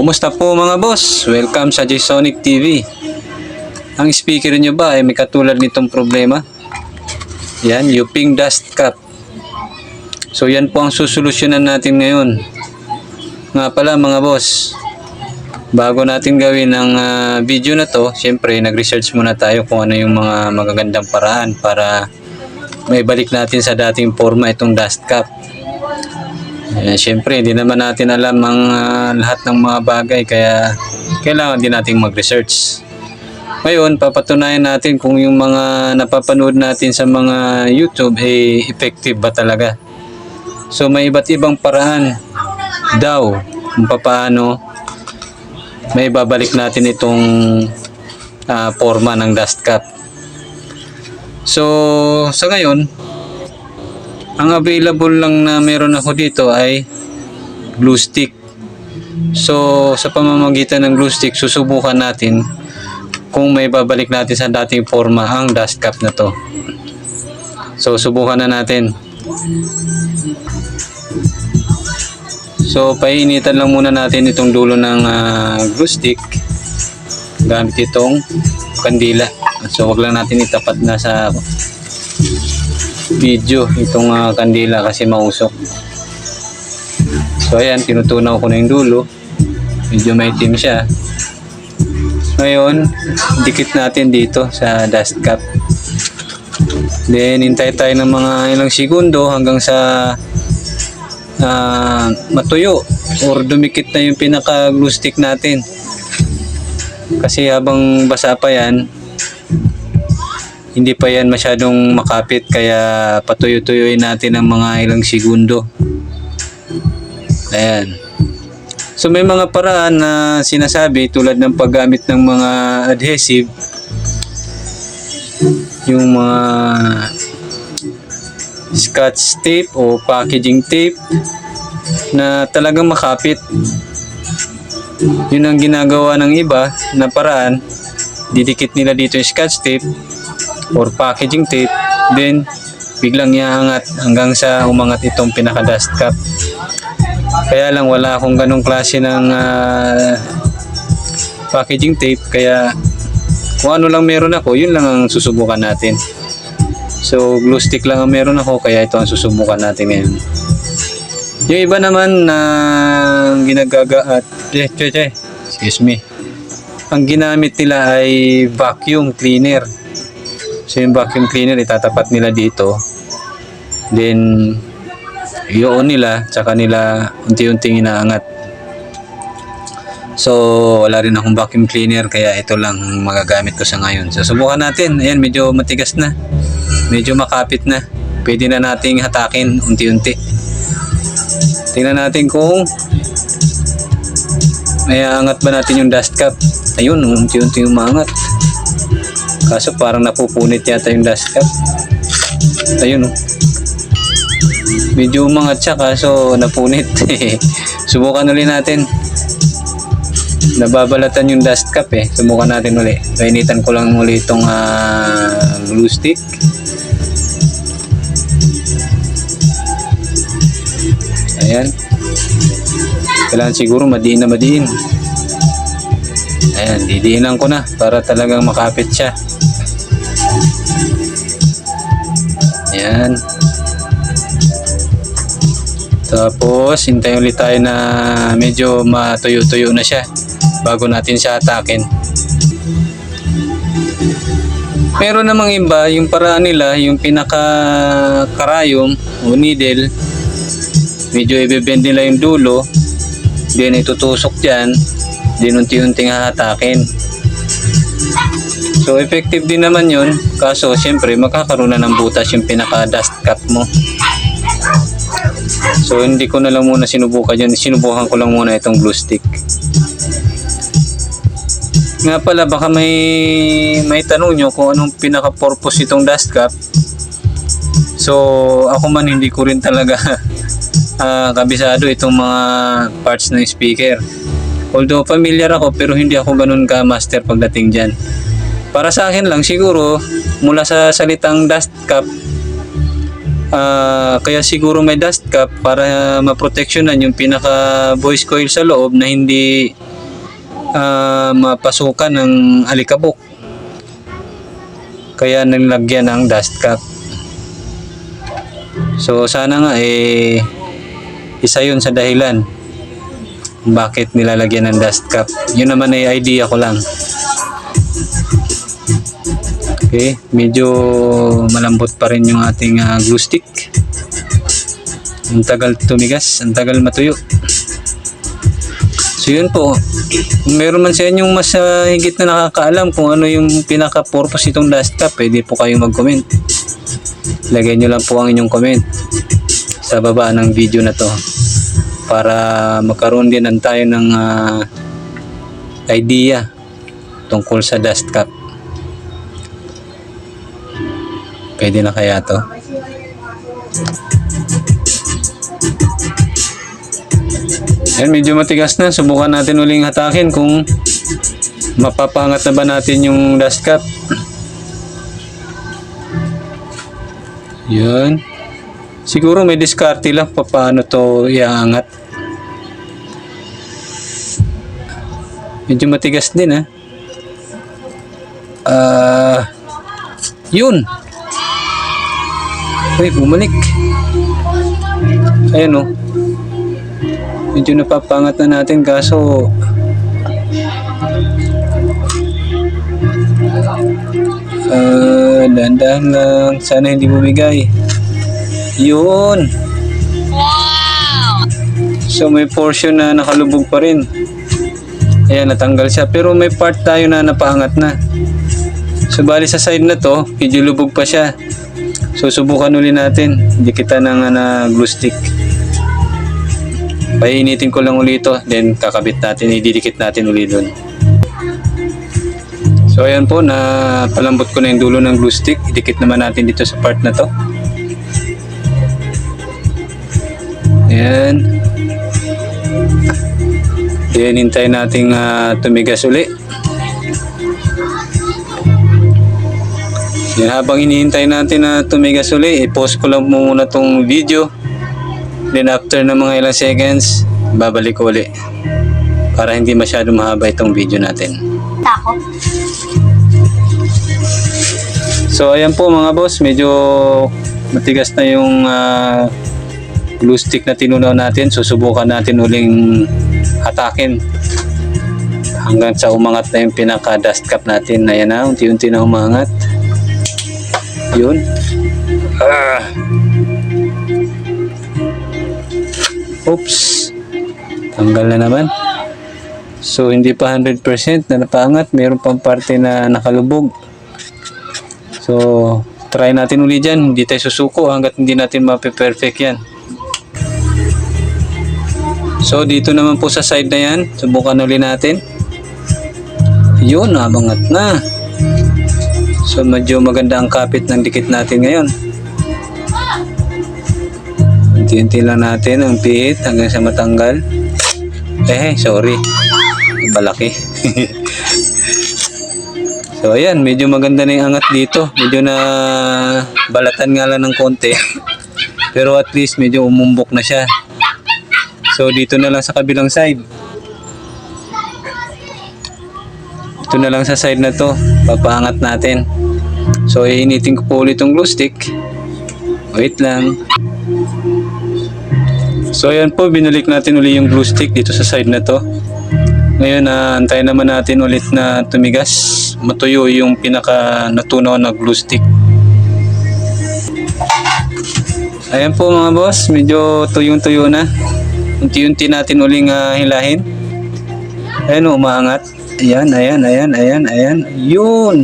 Kumusta po mga boss? Welcome sa Jsonic TV. Ang speaker nyo ba ay may katulad nitong problema? Yan, Yuping Dust Cap. So yan po ang susolusyonan natin ngayon. Nga pala mga boss, bago natin gawin ang ah, video na to, syempre nag-research muna tayo kung ano yung mga magagandang paraan para may balik natin sa dating forma itong dust cap. Eh, Siyempre, hindi naman natin alam ang ah, lahat ng mga bagay kaya kailangan din nating mag-research. Ngayon, papatunayan natin kung yung mga napapanood natin sa mga YouTube ay effective ba talaga. So may iba't ibang paraan daw kung paano may babalik natin itong ah, forma ng dust cap. So sa ngayon, ang available lang na meron ako dito ay glue stick. So, sa pamamagitan ng glue stick, susubukan natin kung may babalik natin sa dating forma ang dust cap na to. So, subukan na natin. So, painitan lang muna natin itong dulo ng ah, glue stick gamit itong kandila. So, wag lang natin itapat na sa video itong ah, kandila kasi mausok. So ayan, tinutunaw ko na yung dulo. Medyo may itim siya. Ngayon, dikit natin dito sa dust cap. Then, hintay tayo ng mga ilang segundo hanggang sa ah, matuyo or dumikit na yung pinaka glue stick natin. Kasi habang basa pa yan, hindi pa yan masyadong makapit kaya patuyo-tuyuin natin ng mga ilang segundo. Ayan. So may mga paraan na sinasabi tulad ng paggamit ng mga adhesive yung mga scotch tape o packaging tape na talagang makapit. Yun ang ginagawa ng iba na paraan. Didikit nila dito yung scotch tape or packaging tape, then biglang iaangat hanggang sa umangat itong pinaka dust cap. Kaya lang wala akong ganong klase ng ah, packaging tape kaya kung ano lang meron ako, yun lang ang susubukan natin. So glue stick lang ang meron ako kaya ito ang susubukan natin ngayon. Yung iba naman na ginagaga at che, che, excuse me. Ang ginamit nila ay vacuum cleaner. So yung vacuum cleaner itatapat nila dito. Then iyon nila tsaka nila unti-unting inaangat. So wala rin akong vacuum cleaner kaya ito lang ang magagamit ko sa ngayon. So subukan natin. Ayan medyo matigas na. Medyo makapit na. Pwede na nating hatakin unti-unti. Tingnan natin kung may angat ba natin yung dust cap. Ayun, unti-unti umangat. Kaso parang napupunit yata yung dust cap. Ayun oh. Medyo umangat siya kaso napunit. Subukan ulit natin. Nababalatan yung dust cap eh. Subukan natin ulit. Painitan ko lang ulit itong ah, glue stick. Ayan. Kailangan siguro madiin na madiin. Ayan, didiinan ko na para talagang makapit siya. Ayan. Tapos, hintayin ulit tayo na medyo matuyo-tuyo na siya bago natin siya atakin. Meron namang iba, yung paraan nila, yung pinaka-karayom o needle, medyo ibebend nila yung dulo, then itutusok dyan, then unti-unting hahatakin. So, effective din naman yun. Kaso, siyempre, magkakaroon na ng butas yung pinaka-dust cap mo. So, hindi ko na lang muna sinubukan yun. Sinubukan ko lang muna itong glue stick. Nga pala, baka may, may tanong nyo kung anong pinaka-purpose itong dust cap. So, ako man hindi ko rin talaga ah, kabisado itong mga parts ng speaker. Although familiar ako pero hindi ako ganun ka master pagdating dyan. Para sa akin lang siguro mula sa salitang dust cap ah, kaya siguro may dust cap para maproteksyonan yung pinaka voice coil sa loob na hindi ah, mapasukan ng alikabok. Kaya nilagyan ng dust cap. So sana nga eh isa yun sa dahilan bakit nilalagyan ng dust cap. Yun naman ay idea ko lang. Okay, medyo malambot pa rin yung ating ah, glue stick. Ang tagal tumigas, ang tagal matuyo. So yun po, kung meron man sa inyong mas ah, higit na nakakaalam kung ano yung pinaka-purpose itong dust cap, pwede po kayong mag-comment. Lagay nyo lang po ang inyong comment sa baba ng video na to para magkaroon din ng tayo ng ah, idea tungkol sa dust cap. Pwede na kaya to? Yan, medyo matigas na. Subukan natin uling hatakin kung mapapangat na ba natin yung dust cap. Yan. Siguro may diskarte lang pa paano to iaangat. Medyo matigas din ha. Ah, yun. Uy, bumalik. Ayan oh. Medyo napapangat na natin kaso Ah, dahan-dahan lang. Sana hindi bumigay. Yun. So may portion na nakalubog pa rin. Ayan, natanggal siya. Pero may part tayo na napaangat na. So bali sa side na to, medyo lubog pa siya. So subukan uli natin. Hindi kita ng na glue stick. Painitin ko lang uli ito, then kakabit natin, ididikit natin uli doon. So ayan po, na palambot ko na yung dulo ng glue stick. Idikit naman natin dito sa part na to. Ayan. Then hintayin natin ah, tumigas uli. Yan, habang hinihintay natin na tumigas uli, i-pause ko lang muna tong video. Then after ng mga ilang seconds, babalik ko uli. Para hindi masyado mahaba itong video natin. Tako. So ayan po mga boss, medyo matigas na yung ah, glue stick na tinunaw natin. Susubukan natin uling hatakin hanggang sa umangat na yung pinaka dust cap natin. Ayan na, unti-unti na umangat. Yun. Ah. Oops. Tanggal na naman. So hindi pa 100% na napangat. Mayroon pang parte na nakalubog. So, try natin uli dyan. Hindi tayo susuko hanggat hindi natin mape-perfect yan. So, dito naman po sa side na yan. Subukan uli natin. Yun, nabangat na. So, medyo maganda ang kapit ng dikit natin ngayon. Unti-unti lang natin ang pihit hanggang sa matanggal. Eh, sorry. Balaki. So ayan, medyo maganda na yung angat dito. Medyo na balatan nga lang ng konti. Pero at least medyo umumbok na siya. So dito na lang sa kabilang side. Ito na lang sa side na to. Papaangat natin. So iinitin ko po ulit yung glue stick. Wait lang. So ayan po, binalik natin uli yung glue stick dito sa side na to. Ngayon, antayin naman natin ulit na tumigas. Matuyo yung pinaka natunaw na glue stick. Ayan po mga boss, medyo tuyong-tuyo na. Unti-unti natin uling ah, hilahin. Ayan o, umaangat. Ayan, ayan, ayan, ayan, ayan. Yun!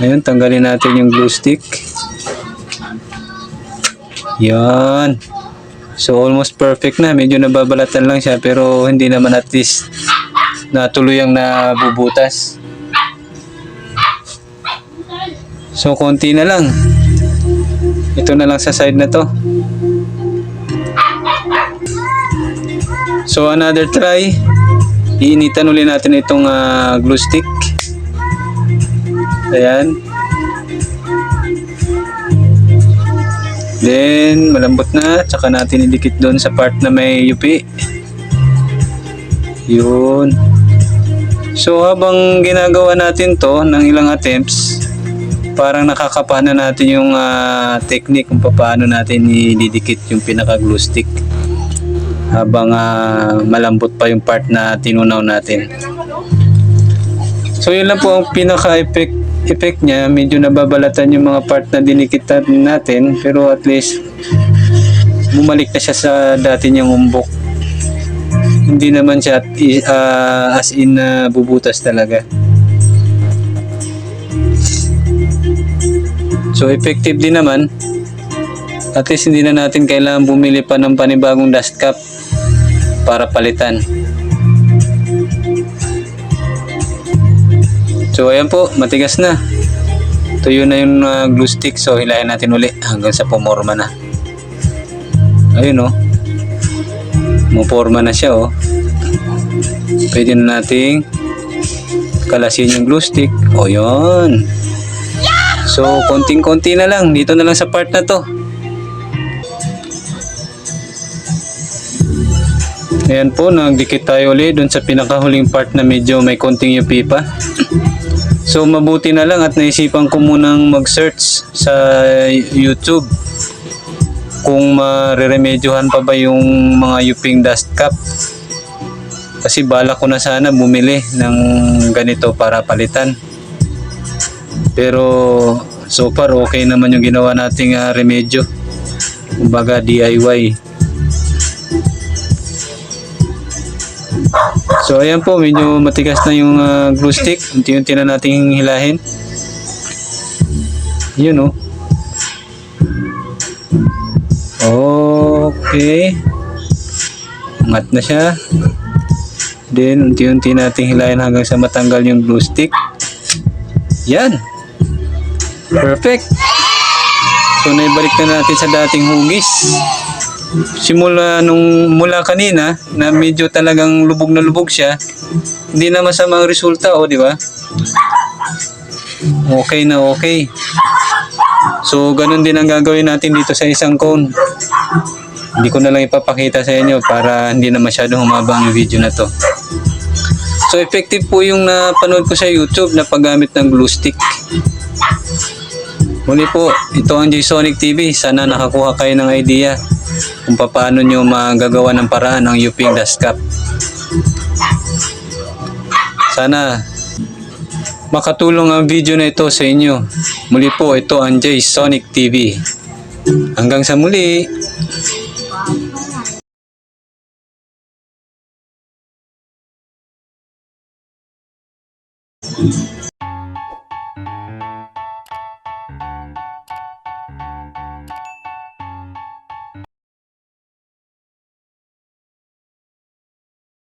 Ngayon, tanggalin natin yung glue stick. Yan. So almost perfect na. Medyo nababalatan lang siya pero hindi naman at least na tuluyang nabubutas. So konti na lang. Ito na lang sa side na to. So another try. Iinitan uli natin itong ah, glue stick. Ayan. Then, malambot na. Tsaka natin idikit doon sa part na may yupi. Yun. So habang ginagawa natin to ng ilang attempts, parang nakakapa na natin yung ah, technique kung paano natin ididikit yung pinaka glue stick habang ah, malambot pa yung part na tinunaw natin. So yun lang po ang pinaka-effect effect niya. Medyo nababalatan yung mga part na dinikitan natin pero at least bumalik na siya sa dati niyang umbok. Hindi naman siya ah, as in na bubutas talaga. So effective din naman. At least hindi na natin kailangan bumili pa ng panibagong dust cap para palitan. So ayan po, matigas na. Tuyo na yung ah, glue stick so hilahin natin uli hanggang sa pumorma na. Ayun oh. Muporma na siya oh. Pwede na nating kalasin yung glue stick. O yun. So konting-konti na lang. Dito na lang sa part na to. Ayan po, nagdikit tayo ulit dun sa pinakahuling part na medyo may konting UP pa. So mabuti na lang at naisipan ko munang mag-search sa YouTube kung mareremedyohan pa ba yung mga yuping dust cap. Kasi bala ko na sana bumili ng ganito para palitan. Pero so far okay naman yung ginawa nating ah, remedyo. Kumbaga DIY. So ayan po, medyo matigas na yung ah, glue stick. Unti-unti na nating hilahin. Yun oh. Okay. Angat na siya. Then, unti-unti nating hilahin hanggang sa matanggal yung glue stick. Yan. Perfect. So, naibalik na natin sa dating hugis. Simula nung mula kanina na medyo talagang lubog na lubog siya, hindi na masamang resulta, oh, di ba? Okay na okay. So, ganun din ang gagawin natin dito sa isang cone. Hindi ko na lang ipapakita sa inyo para hindi na masyadong humaba ang video na to. So, effective po yung napanood ko sa YouTube na paggamit ng glue stick. Muli po, ito ang J-Sonic TV. Sana nakakuha kayo ng idea kung paano nyo magagawa ng paraan ng Uping Dust Cap. Sana makatulong ang video na ito sa inyo. Muli po, ito ang J-Sonic TV. Hanggang sa muli.